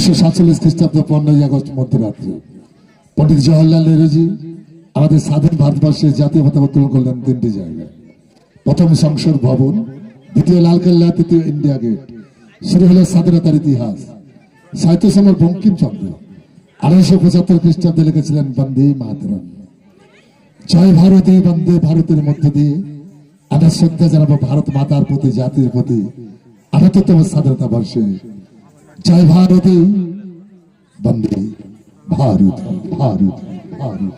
উনিশশো সাতচল্লিশ খ্রিস্টাব্দ পনেরোই আগস্ট মধ্যরাত্রে পণ্ডিত জওয়াহরলাল নেহরুজি আমাদের স্বাধীন ভারতবর্ষে জাতীয় পতাকা উত্তোলন করলেন তিনটি জায়গায়। প্রথম সংসদ ভবন, দ্বিতীয় লালকেল্লা, তৃতীয় ইন্ডিয়া গেট। শুরু হলো স্বাধীনতার ইতিহাস। সাহিত্য সমর বঙ্কিমচন্দ্র আড়াইশো পঁচাত্তর খ্রিস্টাব্দে লিখেছিলেন বন্দে মাতরম। জয় ভারতী বন্দে ভারতের মধ্য দিয়ে আমরা শ্রদ্ধা জানাব ভারত মাতার প্রতি, জাতির প্রতি আঠাত্তরতম স্বাধীনতা বর্ষে। জয় ভারতী। বন্দে ভারত ভারত ভারত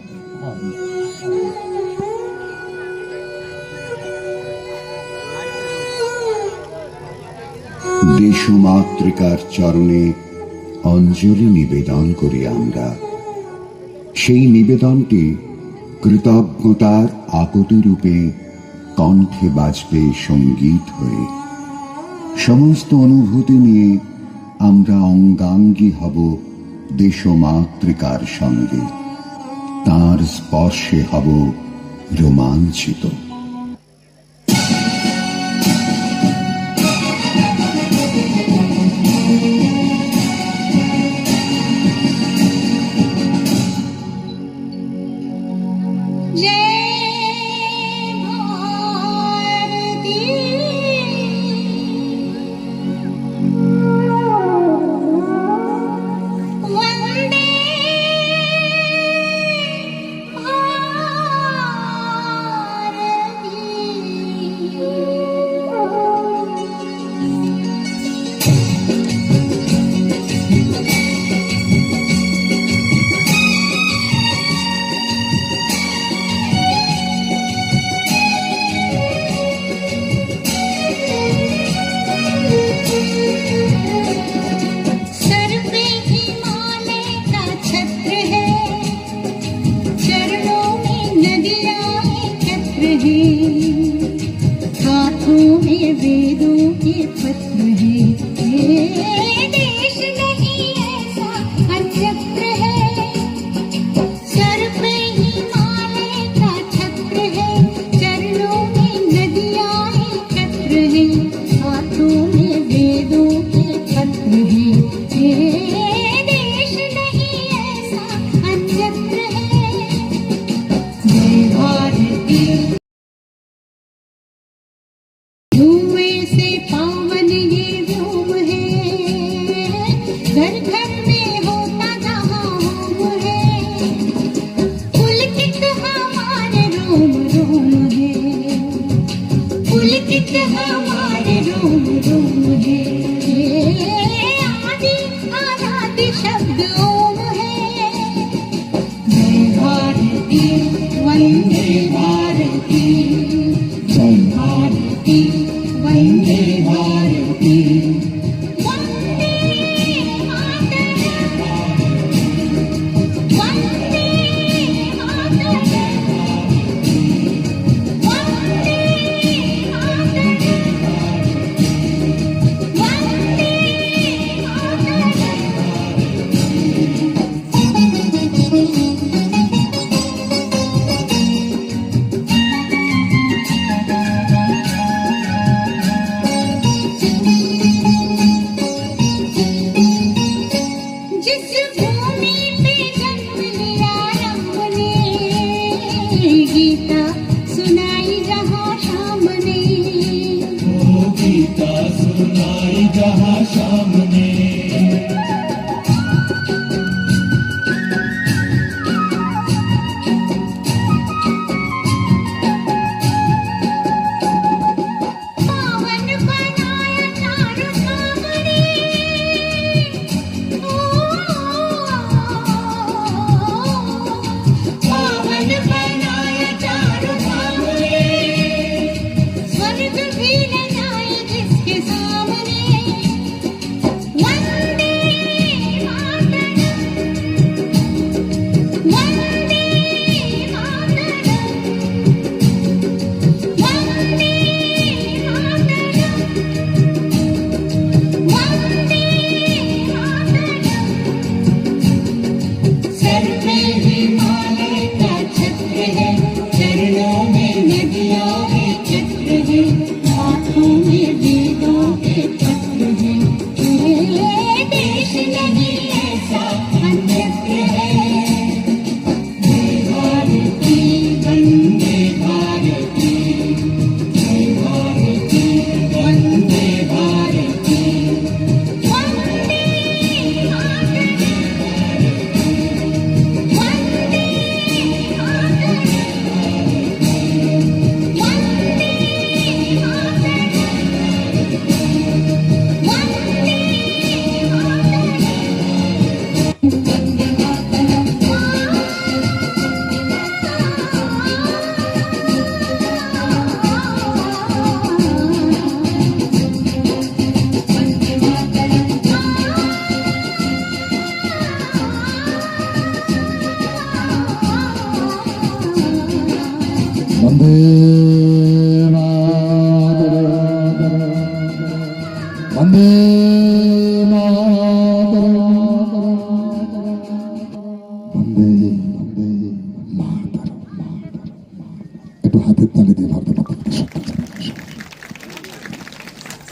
দেশমাতৃকার চরণে অঞ্জলি নিবেদন করি আমরা। সেই নিবেদনটি কৃতজ্ঞতার আকটি রূপে কণ্ঠে বাজবে সংগীত হয়ে সমস্ত অনুভূতি নিয়ে আমরা অঙ্গাঙ্গী হব দেশমাতৃকার সঙ্গে। তার স্পর্শে হব রোমাঞ্চিত।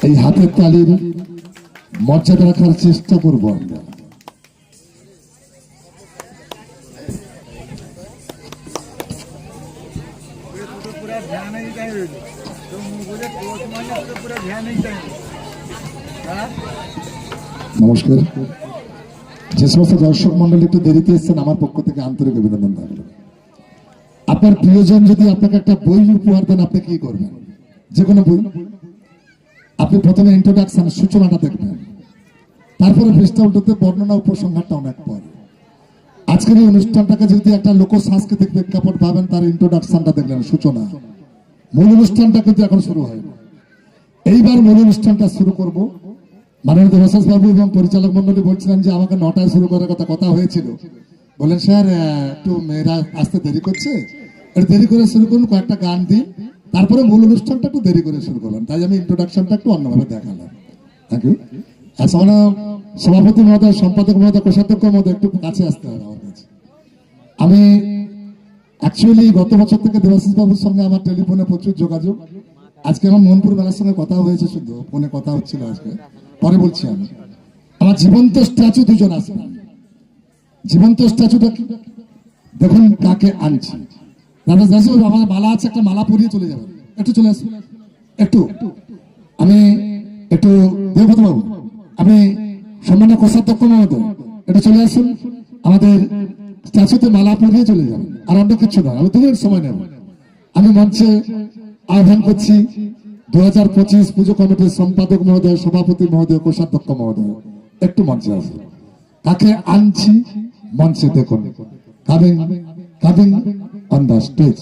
এই হাতের তালির মর্যাদা রাখার চেষ্টা করব আমরা। নমস্কার। যে সমস্ত দর্শক মন্ডলী একটু দেরিতে এসছেন, আমার পক্ষ থেকে আন্তরিক অভিনন্দন থাকল। আপনার প্রিয়জন যদি আপনাকে একটা বই উপহার দেন, আপনি কি করবেন? যে কোনো বই। আপনি প্রথমে ইন্ট্রোডাকশন সূচনাটা দেখবেন। তারপরে পৃষ্ঠা উল্টোতে বর্ণনা উপসংহারটা অনেক পর। আজকের এই অনুষ্ঠানটাকে যদি একটা লোক সাংস্কৃতিক প্রেক্ষাপট ভাবেন, তার ইন্ট্রোডাকশনটা দেখলেন সূচনা। মূল অনুষ্ঠানটা কিন্তু এখন শুরু হয় এইবার মূল অনুষ্ঠানটা শুরু করব। মাননীয় দেবাশিস বাবু এবং পরিচালক মন্ডলী বলছিলেন যে, আমাকে নটায় শুরু করার কথা কথা হয়েছিল। বলেন স্যার একটু মেয়েরা আসতে দেরি করছে। একটু দেরি করে শুরু করুন, কয়েকটা গান দিন। তারপরে মূল অনুষ্ঠানটা একটু দেরি করে শুরু করলাম, তাই আমি ইন্ট্রোডাকশনটা একটু অন্যভাবে দেখালাম। থ্যাংক ইউ সামান্য সভাপতি মহোদয়, সম্পাদক মহোদয়, কোষাধ্যক্ষ মহোদয় একটু কাছে আসতে হবে আমার কাছে। আমি অ্যাকচুয়ালি গত বছর থেকে দেবাশিস বাবুর সঙ্গে আমার টেলিফোনে প্রচুর যোগাযোগ। আজকে আমার মোহনপুর মেলার সঙ্গে কথা হয়েছে শুধু, ফোনে কথা হচ্ছিল আজকে। পরে বলছি আমি। আমার জীবন্ত স্ট্যাচু দুজন আসবে জীবন্ত স্ট্যাচুটা দেখুন কাকে আনছি। আমার মালা আছে, একটা মালা পরিয়ে চলে একটু চলে একটু। আমি একটু বাবু কোষাধ্যক্ষ মহোদয়, একটু চলে আসুন। আমাদের স্ট্যাচুতে মালা পরিয়ে চলে আর অন্য কিছু নয়, আমি দু মিনিট সময় নেব। আমি মঞ্চে আহ্বান করছি দু হাজার পঁচিশ পুজো কমিটির সম্পাদক মহোদয়, সভাপতি মহোদয়, কোষাধ্যক্ষ মহোদয়, একটু মঞ্চে আসুন। কাকে আনছি মঞ্চে দেখুন। Coming coming on the stage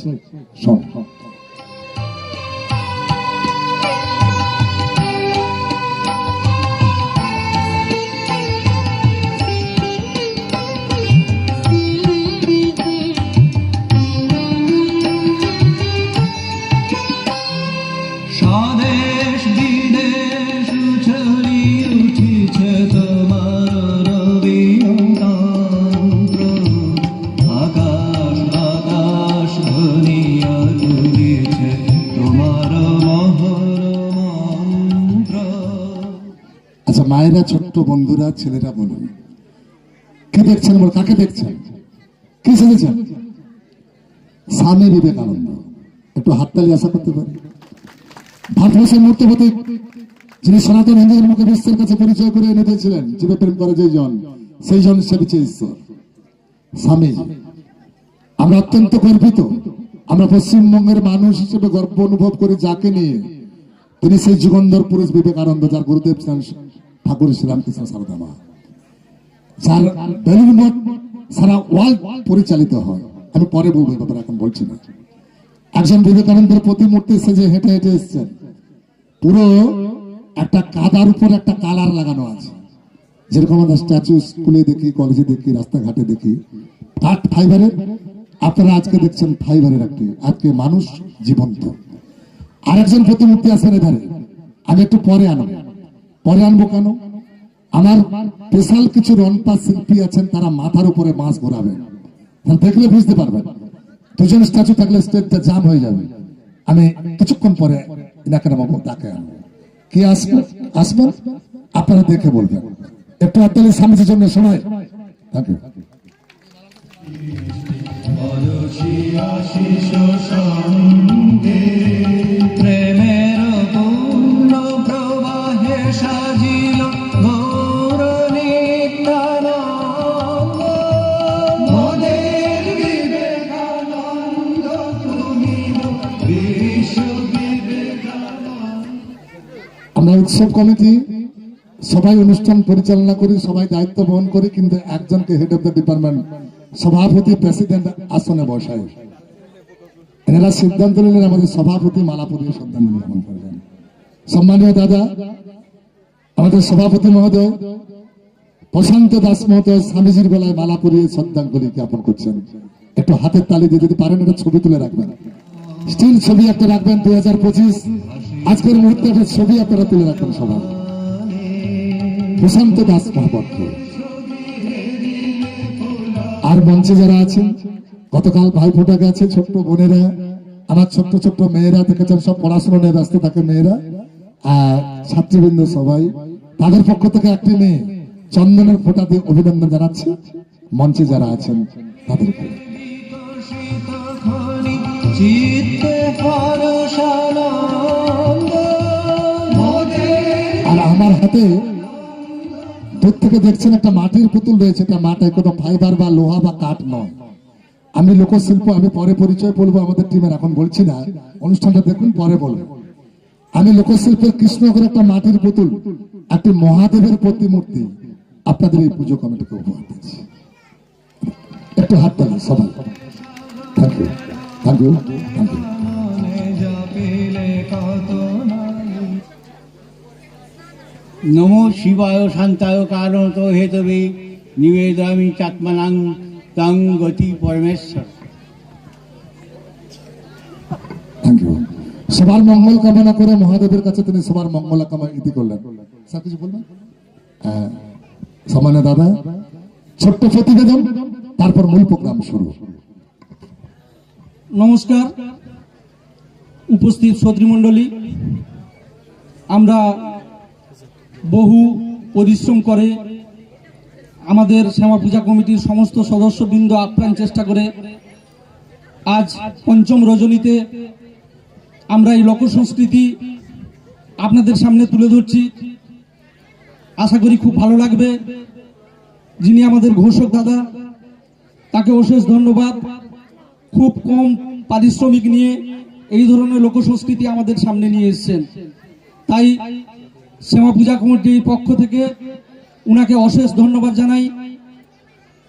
song মায়েরা ছোট্ট বন্ধুরা, ছেলেরা বলুন। কি দেখছেন বল, কাকে দেখছেন? কি শুনেছেন? স্বামী বিবেকানন্দ। একটু হাততালি আশা করতে পারি। ভারতবর্ষের মূর্তিপতি যিনি সনাতন হিন্দু ধর্মকে বিশ্বের কাছে পরিচয় করে এনে দিয়েছিলেন, জীবে প্রেম করে যেই জন, সেই জন সেবিছে ঈশ্বর। স্বামী। আমরা অত্যন্ত গর্বিত। আমরা পশ্চিমবঙ্গের মানুষ হিসেবে গর্ব অনুভব করি যাকে নিয়ে। তিনি সেই যুগন্ধর পুরুষ বিবেকানন্দ, যার গুরুদেব ছিলেন ঠাকুর শ্রীরামকৃষ্ণ সারদামা? যার বেলুন মঠ সারা ওয়ার্ল্ড পরিচালিত হয়। আমি পরে বলব ব্যাপারে, এখন বলছি না। একজন বিবেকানন্দের প্রতিমূর্তি সেজে হেঁটে হেঁটে এসছেন। পুরো একটা কাদার উপর একটা কালার লাগানো আছে। যেরকম আমরা স্ট্যাচু স্কুলে দেখি, কলেজে দেখি, রাস্তাঘাটে দেখি। কাঠ ফাইবারের, আপনারা আজকে দেখছেন ফাইবারের একটি, আজকে মানুষ জীবন্ত। আরেকজন প্রতিমূর্তি আছেন এধারে। আমি একটু পরে আনব। পরে আনব কেন? আমার স্পেশাল কিছু রন্টা শিল্পী আছেন, তারা মাথার উপরে মাছ ঘোরাবে। দেখলে বুঝতে পারবেন, দুজন স্ট্যাচু থাকলে স্টেজটা জাম হয়ে যাবে। আমি কিছুক্ষণ পরে এনাকে নামাবো তাকে আনব। কি আসবে? আসবেন আপনারা দেখে বলবেন। একটু আপনাদের স্বামীজির জন্য সময় থ্যাংক ইউ উৎসব কমিটি, সবাই অনুষ্ঠান পরিচালনা করি, সবাই দায়িত্ব বহন করি, কিন্তু একজনকে হেড অফ দ্য ডিপার্টমেন্ট সভাপতি প্রেসিডেন্ট আসনে বসায় এনারা সিদ্ধান্ত নিলেন আমাদের সভাপতি মালাপুরীয় সিদ্ধান্ত গ্রহণ করবেন। সম্মানীয় দাদা, আমাদের সভাপতি মহোদয়, প্রশান্ত দাস মহোদয় স্বামীজির বেলায় মালা পরিয়ে শ্রদ্ধাঞ্জলি জ্ঞাপন করছেন। একটু হাতের তালি দিয়ে যদি পারেন, একটা ছবি তুলে রাখবেন। স্টিল ছবি একটা রাখবেন, দুই হাজার পঁচিশ। আজকের মুহূর্তে একটা ছবি আপনারা তুলে রাখবেন সবাই। প্রশান্ত দাস মহাপাত্র। আর মঞ্চে যারা আছেন, গতকাল ভাই ফোটা গেছে, ছোট্ট বোনেরা, আমার ছোট্ট ছোট্ট মেয়েরা, দেখেছেন সব পড়াশোনা নিয়ে ব্যস্ত থাকে মেয়েরা, আর ছাত্রীবৃন্দ সবাই। তাদের পক্ষ থেকে একটি মেয়ে চন্দনের ফোটা দিয়ে অভিনন্দন জানাচ্ছে। মঞ্চে যারা আছেন, তাদেরকে। আর আমার হাতে দূর থেকে দেখছেন একটা মাটির পুতুল রয়েছে এটা মাটা কোনো ফাইবার বা লোহা বা কাঠ নয়। আমি লোকশিল্প, আমি পরে পরিচয় বলব, আমাদের টিমের এখন বলছি না। অনুষ্ঠানটা দেখুন, পরে বলব। আমি লোকশিল্পের কৃষ্ণনগর একটা মাটির পুতুল, একটি মহাদেবের প্রতিমূর্তি। আপনাদের এই পুজো কমিটিকে উপহার দিচ্ছি। একটু হাত তালি সবাই। Thank you thank you thank you নমো শিবায় শান্তায় কারণত হেতবে নিবেদয়ামি চাত্মানাং তং গতি পরমেশ্বর থ্যাংক ইউ সবার মঙ্গল কামনা করে মহাদেবের কাছে তিনি সবার মঙ্গল কামনা ইতি করলেন স্যার কিছু বলবেন সামান্য দাদা ছোট্ট প্রতিবেদন তারপর মূল প্রোগ্রাম শুরু নমস্কার। উপস্থিত শ্রোতৃমণ্ডলী, আমরা বহু পরিশ্রম করে আমাদের শ্যামা পূজা কমিটির সমস্ত সদস্যবৃন্দ আপ্রাণ চেষ্টা করে আজ পঞ্চম রজনীতে আমরা এই লোক সংস্কৃতি আপনাদের সামনে তুলে ধরছি। আশা করি খুব ভালো লাগবে। যিনি আমাদের ঘোষক দাদা, তাকে অশেষ ধন্যবাদ। খুব কম পারিশ্রমিক নিয়ে এই ধরনের লোক সংস্কৃতি আমাদের সামনে নিয়ে এসেছেন। তাই শ্যামা পূজা কমিটির পক্ষ থেকে উনাকে অশেষ ধন্যবাদ জানাই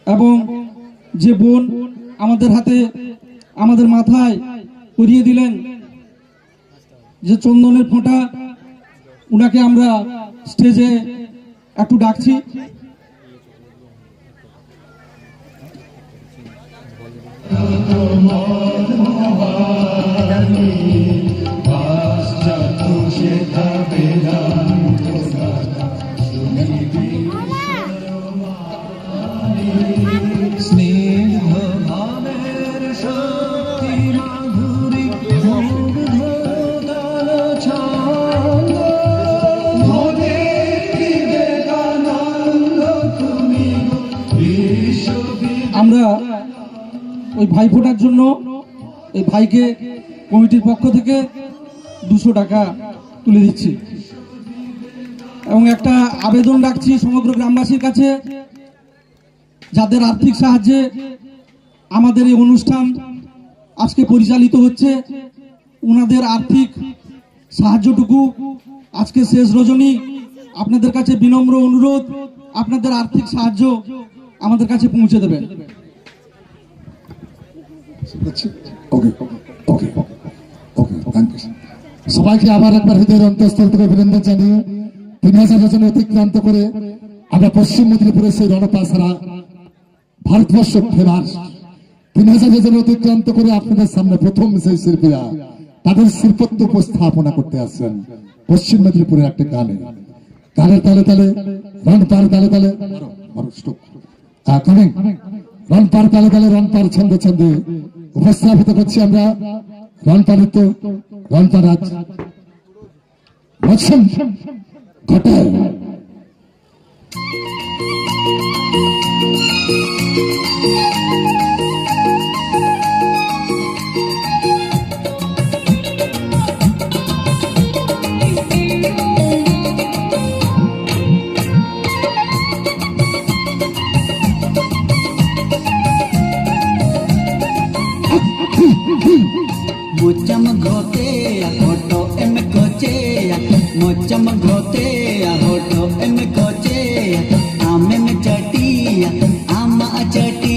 এবং যে বোন আমাদের হাতে, আমাদের মাথায় করিয়ে দিলেন যে চন্দনের ফোঁটা, উনাকে আমরা স্টেজে একটু ডাকছি। Thank you. ভাইফোঁটার জন্য এই ভাইকে কমিটির পক্ষ থেকে দুশো টাকা তুলে দিচ্ছি। এবং একটা আবেদন রাখছি সমগ্র গ্রামবাসীর কাছে যাদের আর্থিক সাহায্যে আমাদের এই অনুষ্ঠান আজকে পরিচালিত হচ্ছে। ওনাদের আর্থিক সাহায্যটুকু আজকে শেষ রজনী। আপনাদের কাছে বিনম্র অনুরোধ, আপনাদের আর্থিক সাহায্য আমাদের কাছে পৌঁছে দেবেন। সবাইকে আবার একবার হৃদয়ের অন্তঃস্থল থেকে অভিনন্দন জানিয়ে তিন হাজার রচনা অতিক্রান্ত করে আমরা পশ্চিম মেদিনীপুরের সেই রণপাসারা ভারতবর্ষ তিন হাজার রচনা অতিক্রান্ত করে আপনাদের সামনে প্রথম সেই শিল্পীরা তাদের শিল্পত্ব উপস্থাপনা করতে আসছেন পশ্চিম মেদিনীপুরের একটা গানে। গানের তালে তালে রন পার তালে তালে রন পার তালে তালে রন পার ছন্দে ছন্দে উপস্থাপিত করছি আমরা। ঘণ্টা পারিত। ঘণ্টা রাজ ঘটায়। गोतेया होठो में कोचेया आमे में चटिया आमा चटिया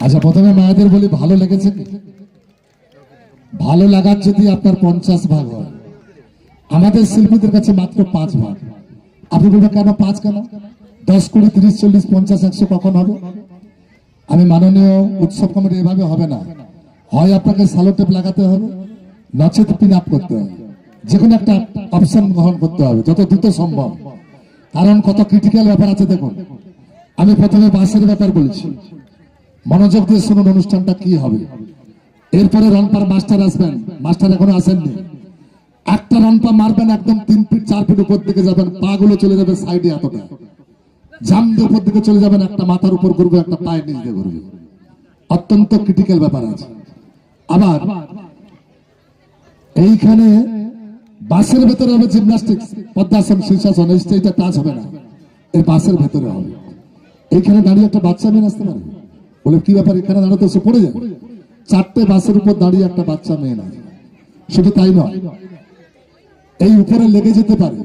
আচ্ছা প্রথমে মায়েদের বলি ভালো লেগেছে ভালো লাগার যদি আপনার পঞ্চাশ ভাগ হয়। আমাদের শিল্পীদের কাছে মাত্র পাঁচ ভাগ। আপনি বলবেন, কেন পাঁচ কেন? দশ কুড়ি, তিরিশ, চল্লিশ, পঞ্চাশ, একশো কখন হবে? আমি মাননীয় উৎসব কমিটি এভাবে হবে না। হয় আপনাকে সালোটেপ লাগাতে হবে, নচেত পিন আপ করতে হবে। যে কোনো একটা অপশন গ্রহণ করতে হবে, যত দ্রুত সম্ভব। কারণ কত ক্রিটিক্যাল ব্যাপার আছে দেখুন। আমি প্রথমে বাসের ব্যাপার বলছি। মনোযোগ দিয়ে শুনুন অনুষ্ঠানটা কি হবে। এরপরে রংপার মাস্টার আসবেন। মাস্টার এখনও আসেননি। একটা রনপা মারবেন একদম তিন ফিট, চার ফিট উপর দিকে যাবেন পা গুলো চলে যাবে সাইডে এতটা। জাম দিয়ে উপর দিকে চলে যাবেন, একটা মাথার উপর ঘুরবে, একটা পায়ের নিচ দিয়ে ঘুরবে। অত্যন্ত ক্রিটিক্যাল ব্যাপার আছে। আবার, এইখানে বাসের ভেতরে হবে জিমনাস্টিক্স পদ্মাসন, শীর্ষাসন, এই স্টেজটা টাচ হবে না। এর বাসের ভেতরে হবে। এইখানে দাঁড়িয়ে একটা বাচ্চা মেয়ে আসতে পারে। বলে, কি ব্যাপার, এখানে দাঁড়াতে সে পড়ে যাবে চারটে বাসের উপর দাঁড়িয়ে একটা বাচ্চা মেয়ে না শুধু তাই নয় এই উপরে লেগে যেতে পারে।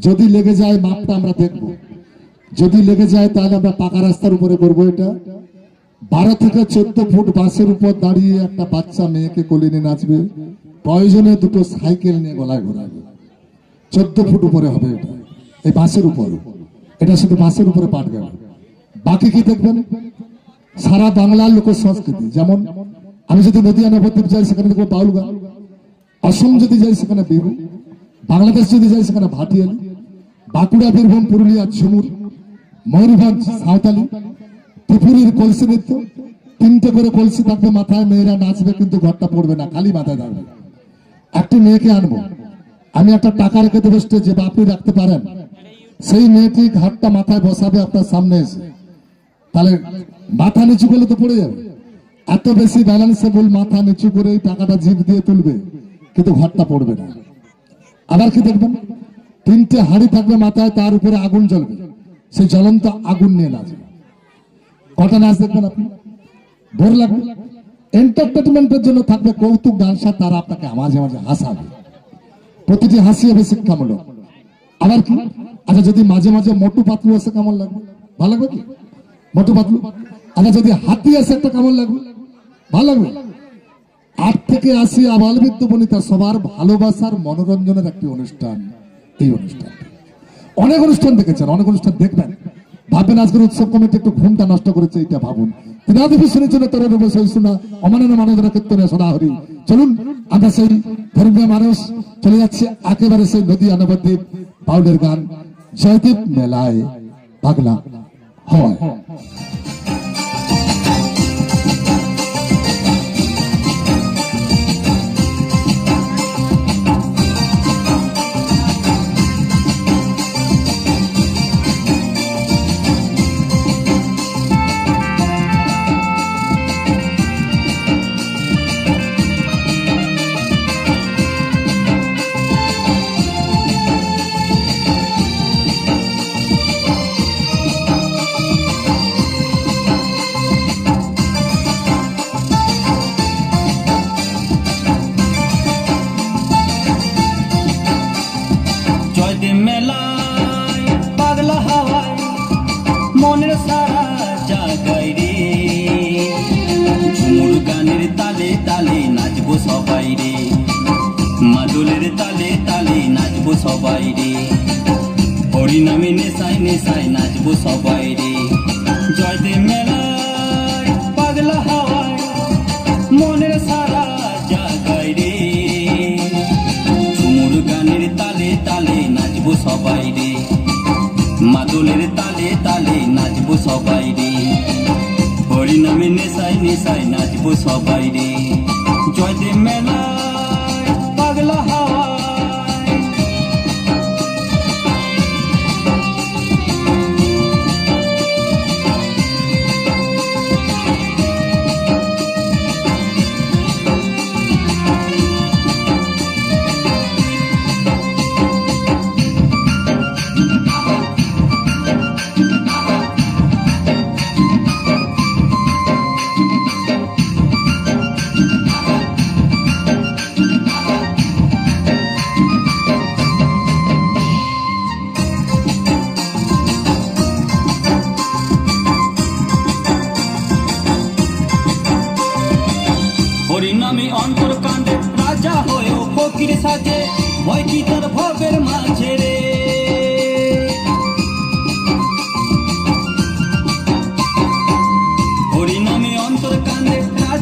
যদি লেগে যায়, মাপটা আমরা দেখব। যদি লেগে যায়, তাহলে আমরা পাকা রাস্তার উপরে করব এটা। বারো থেকে চোদ্দ ফুট বাসের উপর দাঁড়িয়ে একটা বাচ্চা মেয়েকে কোলে নিয়ে নাচবে। প্রয়োজনে দুটো সাইকেল নিয়ে গলায় ঘোরাবে। চোদ্দ ফুট উপরে হবে এটা। এই বাসের উপর। এটা শুধু বাসের উপরে পাঠ গেল। বাকি কি দেখবেন? সারা বাংলার লোক সংস্কৃতি। যেমন, আমি যদি নদিয়া নবদ্বীপ যাই, সেখানে দেখব বাউল গান। অসম যদি যাই, সেখানে বিহু। বাংলাদেশ যদি যাই সেখানে ভাটিয়ালি, বাঁকুড়া, বীরভূম, পুরুলিয়া, ঝুমুর, ময়ূরভঞ্জ, সাঁওতালি, ত্রিপুরীর কলসি নৃত্য, তিনটে করে কলসি থাকবে মাথায় মেয়েরা নাচবে কিন্তু ঘরটা পড়বে না, খালি মাথায় থাকবে। একটি মেয়েকে আনব। আমি একটা টাকা রেখে দেবো স্টেজে বা আপনি রাখতে পারেন। সেই মেয়েটি ঘাটটা মাথায় বসাবে, আপনার সামনে এসে। তাহলে মাথা নিচু করলে তো পড়ে যাবে। এত বেশি ব্যালেন্সেবল মাথা নিচু করে টাকাটা জিভ দিয়ে তুলবে, কিন্তু ঘরটা পড়বে না। আবার কি দেখবেন? তিনটে হাড়ি থাকবে মাথায় তার উপরে আগুন জ্বলবে। সেই জ্বলন্ত আগুন নিয়ে নাচবে। কটা নাচ দেখবেন আপনি? ভোর লাগবে। এন্টারটেনমেন্টের জন্য থাকবে কৌতুক, ডান্সার, তারা আপনাকে মাঝে মাঝে হাসাবে। প্রতিটি হাসি হবে শিক্ষামূলক। আবার কি? আচ্ছা যদি মাঝে মাঝে মোটু পাতলু আসে কেমন লাগবে? ভালো লাগবে কি? মোটু পাতলু? আচ্ছা যদি হাতি আসে একটা কেমন লাগবে? ভালো লাগবে। আট থেকে আশি আবাল বৃদ্ধ বনিতা সবার ভালোবাসার মনোরঞ্জনের একটি অনুষ্ঠান। এই অনুষ্ঠান। অনেক অনুষ্ঠান দেখেছেন, অনেক অনুষ্ঠান দেখবেন। ভাববেন আজকের উৎসব কমিটি একটু ঘুমটা নষ্ট করেছে এটা ভাবুন। ত্রিনাদেবী শুনেছেন, তোর রূপে সেই শোনা অমাননা মানবরা কীর্তনে হরি। চলুন, আমরা সেই ধর্মীয় মানুষ চলে যাচ্ছে, একেবারে সেই নদী আনবদ্বীপ বাউলের গান, জয়দীপ মেলায়, পাগলা হয়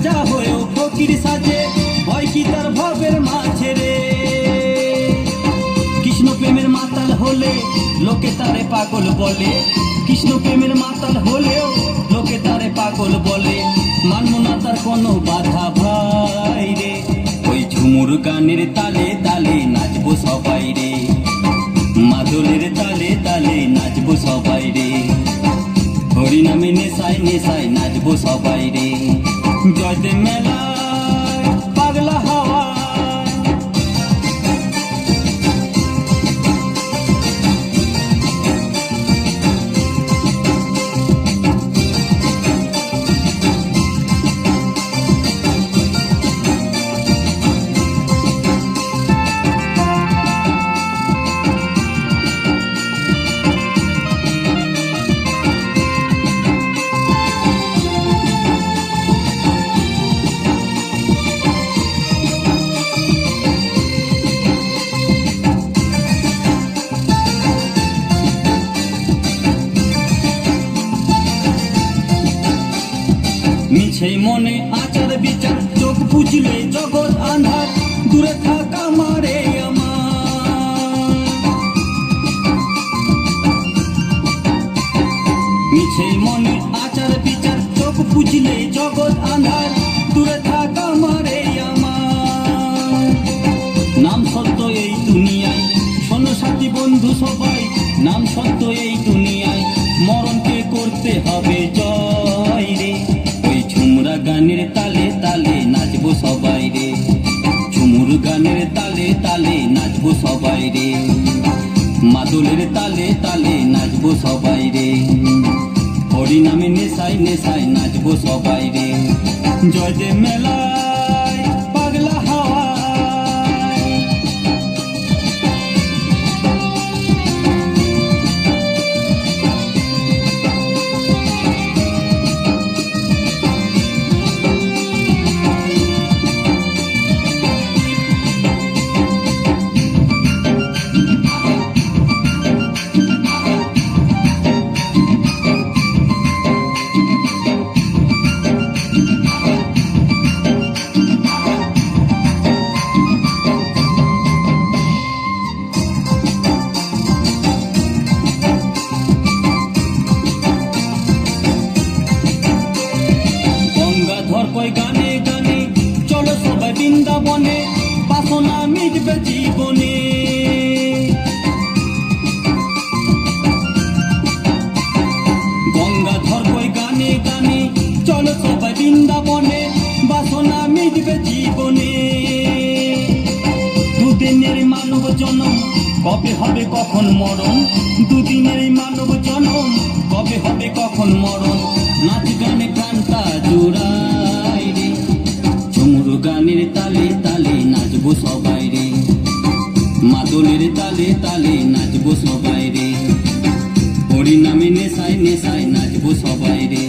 রাজা হয়েও ফকির সাজে। ভয় কি তার ভবের মাঝে রে? কৃষ্ণ প্রেমের মাতাল হলে লোকে তারে পাগল বলে। কৃষ্ণ প্রেমের মাতাল হলেও লোকে তারে পাগল বলে। মানব না তার কোনো বাধা ভাই রে। ওই ঝুমুর গানের তালে তালে নাচবো সবাই রে। মাদলের তালে তালে নাচবো সবাই রে। হরিনামে নেশায় নেশায় নাচবো সবাই রে। মিছে মনে আচার বিচার চোখ বুঝলে জগৎ নাচবো সবাই রে। মাদলের তালে তালে নাচবো সবাই রে। হরিনামে নেশায় নেশায় নাচবো সবাই রে। জয় দে জীবনে। গঙ্গাধর কয় গানে গানে, চলো সবাই বৃন্দাবনে, বাসনা মিটবে জীবনে। দুদিনের মানব জনম, কবে হবে কখন মরণ? দুদিনের মানব জনম, কবে হবে কখন মরণ? নাচ গানে প্রাণটা জোড়াই রে। ঝুমুর গানের তালে তালে নাচবো সবাই রে। মাদলের তালে তালে নাচবো সবাই রে। হরিনামে নেশায় নেশায় নাচবো সবাই রে।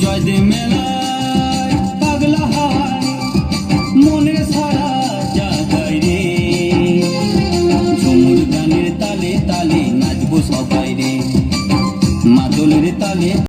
জয় দে মেলায় পাগলা হায় মনে সারা রে। ঝুমুর গানের তালে তালে নাচবো সবাই রে। মাদলের তালে